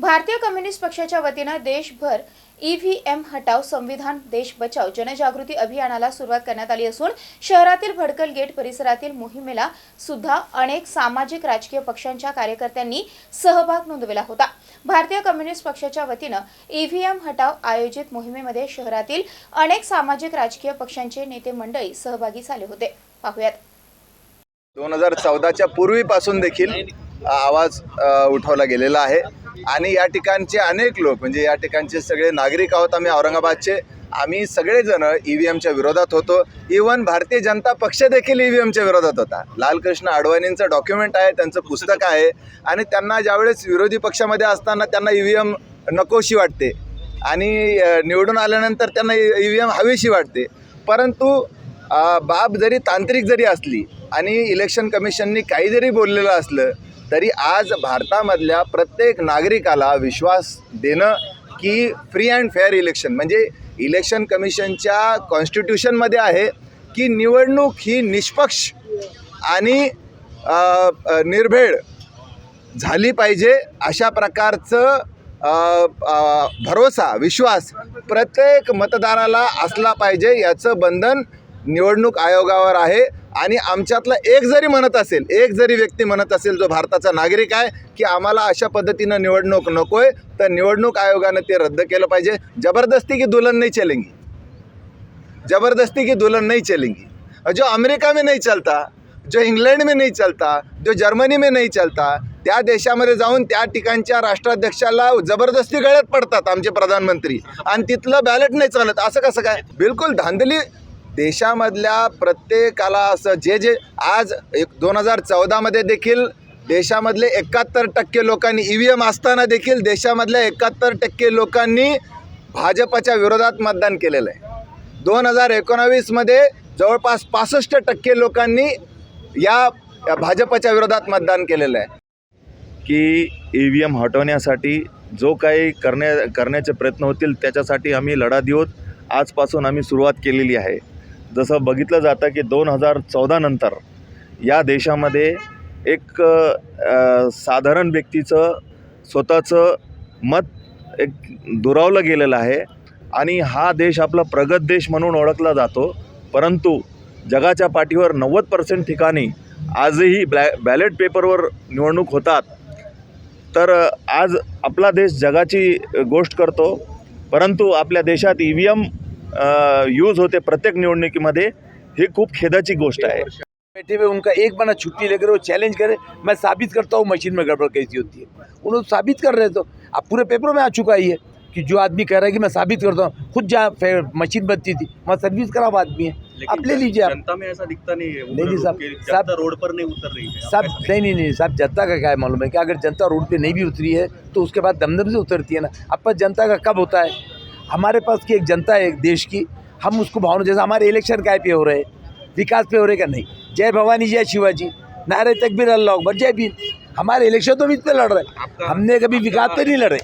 भारतीय कम्युनिस्ट पक्षाच्या वतीनं देशभर ईव्हीएम हटाव संविधान देश बचाव जनजागृती अभियानाला सुरुवात करण्यात आली असून शहरातील भडकल गेट परिसरातील मोहिमेला सुद्धा अनेक सामाजिक राजकीय पक्षांच्या कार्यकर्त्यांनी सहभाग नोंदविला होता. भारतीय कम्युनिस्ट पक्षाच्या वतीनं ईव्हीएम हटाव आयोजित मोहिमेमध्ये शहरातील अनेक सामाजिक राजकीय पक्षांचे नेते मंडळी सहभागी झाले होते. पाहूयात. दोन हजार चौदाच्या पूर्वीपासून देखील आवाज उठवला गेलेला आहे. आणि या ठिकाणचे अनेक लोक म्हणजे या ठिकाणचे सगळे नागरिक आहोत आम्ही औरंगाबादचे. आम्ही सगळेजण ई व्ही एमच्या विरोधात होतो. इवन भारतीय जनता पक्ष देखील ई व्ही एमच्या विरोधात होता. लालकृष्ण अडवाणींचं डॉक्युमेंट आहे त्यांचं पुस्तक आहे. आणि त्यांना ज्यावेळेस विरोधी पक्षामध्ये असताना त्यांना ई व्ही एम नकोशी वाटते. आणि निवडून आल्यानंतर त्यांना ई व्ही एम हवीशी वाटते. परंतु बाब जरी तांत्रिक जरी असली आणि इलेक्शन कमिशननी काही जरी बोललेलं असलं तरी आज भारतामधल्या प्रत्येक नागरिकाला विश्वास देणं की फ्री अँड फेअर इलेक्शन म्हणजे इलेक्शन कमिशनच्या कॉन्स्टिट्यूशनमध्ये आहे की निवडणूक ही निष्पक्ष आणि निर्भेळ झाली पाहिजे अशा प्रकारचं भरोसा विश्वास प्रत्येक मतदाराला असला पाहिजे याचं बंधन निवडणूक आयोगावर आहे. आणि आमच्यातला एक जरी म्हणत असेल एक जरी व्यक्ती म्हणत असेल जो भारताचा नागरिक आहे की आम्हाला अशा पद्धतीनं निवडणूक नको आहे तर निवडणूक आयोगानं ते रद्द केलं पाहिजे. जबरदस्ती की दुल्हन नाही चलेंगी? ज़बरदस्ती की दुल्हन नाही चलेंगी? जो अमेरिका में नहीं चलता जो इंग्लंड में नहीं चलता जो जर्मनी में नहीं चलता त्या देशामध्ये जाऊन त्या ठिकाणच्या राष्ट्राध्यक्षाला जबरदस्ती गळ्यात पडतात आमचे प्रधानमंत्री. आणि तिथलं बॅलेट नाही चालत. असं कसं काय? बिलकुल धांदली देशामधल्या प्रत्येकाला असं जे जे आज एक दोन हजार चौदामध्ये देखील देशामधले एकाहत्तर टक्के लोकांनी ई व्ही एम असताना देखील देशामधल्या एकाहत्तर टक्के लोकांनी भाजपच्या विरोधात मतदान केलेलं आहे. दोन हजार एकोणावीसमध्ये जवळपास पासष्ट टक्के लोकांनी या भाजपच्या विरोधात मतदान केलेलं आहे. की ई व्ही एम हटवण्यासाठी जो काही करण्या करण्याचे प्रयत्न होतील त्याच्यासाठी आम्ही लढा देऊत. आजपासून आम्ही सुरुवात केलेली आहे. जसं बघितलं जातं की दोन हजार चौदानंतर या देशामध्ये एक साधारण व्यक्तीचं स्वतःचं मत एक दुरावलं गेलेलं आहे आणि हा देश आपला प्रगत देश म्हणून ओळखला जातो. परंतु जगाच्या पाठीवर नव्वद पर्सेंट ठिकाणी आजही ब्लॅ बॅलेट पेपरवर निवडणूक होतात. तर आज आपला देश जगाची गोष्ट करतो. परंतु आपल्या देशात ई व्ही एम यूज होते प्रत्येक निवडणुकीमध्ये ही खूप खेदाची गोष्ट आहे. बैठे हुए उनका एक बना छुट्टी लेकर वो चैलेंज करे मैं साबित करता हूँ मशीन में गड़बड़ कैसी होती है। उन्होंने साबित कर रहे तो अब पूरे पेपरों में आ चुका है ये कि जो आदमी कह रहा है कि मैं साबित करता हूँ खुद जहाँ मशीन बनती थी वहाँ सर्विस खराब आदमी है। आप ले लीजिए आप। जनता में ऐसा दिखता नहीं है नहीं, नहीं, साहब, जनता साहब- रोड पर नहीं उतर रही है। साहब नहीं नहीं नहीं साहब जनता का क्या है मालूम है कि अगर जनता रोड पे नहीं भी उतरी है तो उसके बाद दमदम से उतरती है ना। अब पर जनता का कब होता है? हमारे पास की एक जनता है एक देश की हम उसको भावना जैसे हमारे इलेक्शन काय पे हो रहे विकास पे हो रहे का नहीं। जय भवानी जय शिवाजी। नारे तकबीर अल्लाह अकबर जय भीम। हमारे इलेक्शन तो इस पे लड़ रहे हमने कभी विकास पे नहीं लड़े।